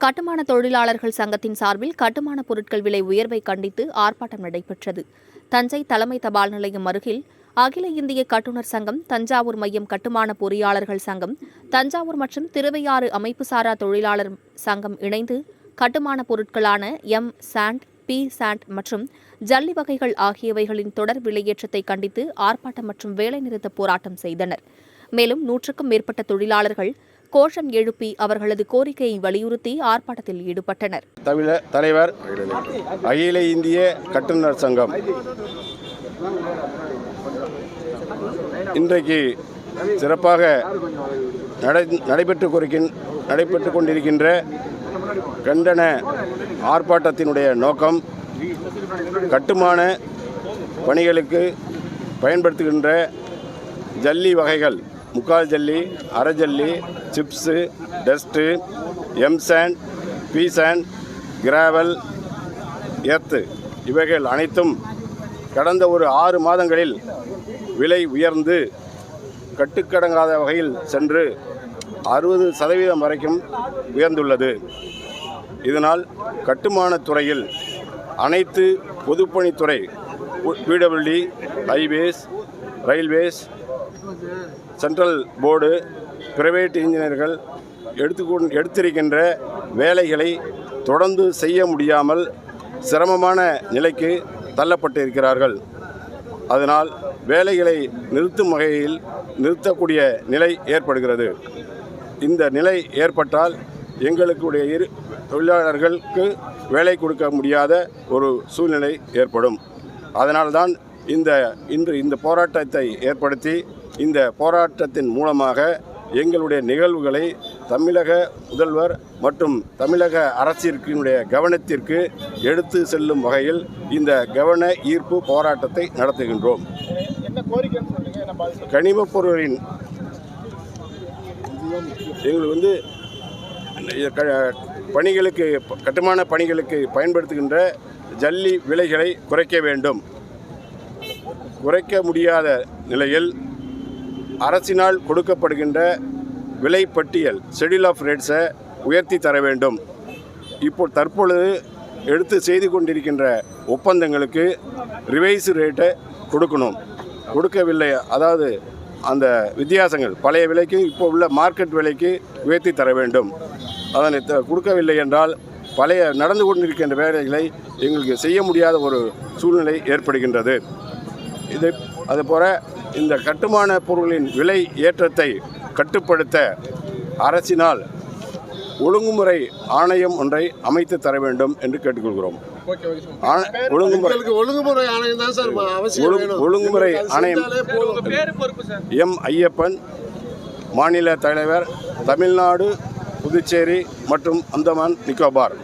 கட்டுமான தொழிலாளர்கள் சங்கத்தின் சார்பில் கட்டுமான பொருட்கள் விலை உயர்வை கண்டித்து ஆர்ப்பாட்டம் நடைபெற்றது. தஞ்சை தலைமை தபால் நிலையம் அருகில் அகில இந்திய கட்டுநர் சங்கம் தஞ்சாவூர் மையம் கட்டுமான பொறியாளர்கள் சங்கம் தஞ்சாவூர் மற்றும் திருவையாறு அமைப்புசாரா தொழிலாளர் சங்கம் இணைந்து கட்டுமான பொருட்களான எம் சாண்ட் பி சாண்ட் மற்றும் ஜல்லி வகைகள் ஆகியவைகளின் தொடர் விலையேற்றத்தை கண்டித்து ஆர்ப்பாட்டம் மற்றும் வேலைநிறுத்த போராட்டம் செய்தனர். மேலும் நூற்றுக்கும் மேற்பட்ட தொழிலாளர்கள் கோஷம் எழுப்பி அவர்களது கோரிக்கையை வலியுறுத்தி ஆர்ப்பாட்டத்தில் ஈடுபட்டனர். தமிழ தலைவர் அகில இந்திய கட்டுநர் சங்கம். இன்றைக்கு சிறப்பாக நடை நடைபெற்று நடைபெற்று கொண்டிருக்கின்ற கண்டன ஆர்ப்பாட்டத்தினுடைய நோக்கம் கட்டுமான பணிகளுக்கு பயன்படுத்துகின்ற ஜல்லி வகைகள். முக்கால் ஜல்லி அரை ஜல்லி chips dust M sand P sand gravel earth இவைகள் அனைத்தும் கடந்த ஒரு ஆறு மாதங்களில் விலை உயர்ந்து கட்டுக்கடங்காத வகையில் சென்று அறுபது சதவீதம் வரைக்கும் உயர்ந்துள்ளது. இதனால் கட்டுமானத் துறையில் அனைத்து பொதுப்பணித்துறை PWD highways railways central board private இன்ஜினியர்கள் எடுத்துக்கொ எடுத்திருக்கின்ற வேலைகளை தொடர்ந்து செய்ய முடியாமல் சிரமமான நிலைக்கு தள்ளப்பட்டிருக்கிறார்கள். அதனால் வேலைகளை நிறுத்தும் வகையில் நிறுத்தக்கூடிய நிலை ஏற்படுகிறது. இந்த நிலை ஏற்பட்டால் எங்களுக்குடைய இரு தொழிலாளர்களுக்கு வேலை கொடுக்க முடியாத ஒரு சூழ்நிலை ஏற்படும். அதனால்தான் இந்த இன்று இந்த போராட்டத்தை ஏற்படுத்தி இந்த போராட்டத்தின் மூலமாக எங்களுடைய நிகழ்வுகளை தமிழக முதல்வர் மற்றும் தமிழக அரசிற்கினுடைய கவனத்திற்கு எடுத்து செல்லும் வகையில் இந்த கவன ஈர்ப்பு போராட்டத்தை நடத்துகின்றோம். கனிமப் பொருளின் எங்களுக்கு வந்து பணிகளுக்கு கட்டுமான பணிகளுக்கு பயன்படுத்துகின்ற ஜல்லி விலைகளை குறைக்க வேண்டும். குறைக்க முடியாத நிலையில் அரசினால் கொடுக்கப்படுகின்ற விலை பட்டியல் ஷெடியூல் ஆஃப் ரேட்ஸை உயர்த்தி தர வேண்டும். இப்போ தற்பொழுது எடுத்து செய்து கொண்டிருக்கின்ற ஒப்பந்தங்களுக்கு ரிவைஸ் ரேட்டை கொடுக்கணும். கொடுக்கவில்லை அதாவது அந்த வித்தியாசங்கள் பழைய விலைக்கு இப்போ உள்ள மார்க்கெட் விலைக்கு உயர்த்தி தர வேண்டும். அதனை த- கொடுக்கவில்லை என்றால் பழைய நடந்து கொண்டிருக்கின்ற வேலைகளை எங்களுக்கு செய்ய முடியாத ஒரு சூழ்நிலை ஏற்படுகின்றது. இது அதுபோல் இந்த கட்டுமான பொருளின் விலை ஏற்றத்தை கட்டுப்படுத்த அரசினால் ஒழுங்குமுறை ஆணையம் ஒன்றை அமைத்து தர வேண்டும் என்று கேட்டுக்கொள்கிறோம். ஒழுங்குமுறை ஒழுங்குமுறை ஆணையம் தான் சார் அவசியம் ஒழுங்கு- வேணும். ஒழுங்குமுறை ஆணையம். எம். ஐயப்பன் மாநில தலைவர் தமிழ்நாடு புதுச்சேரி மற்றும் அந்தமான் நிக்கோபார்.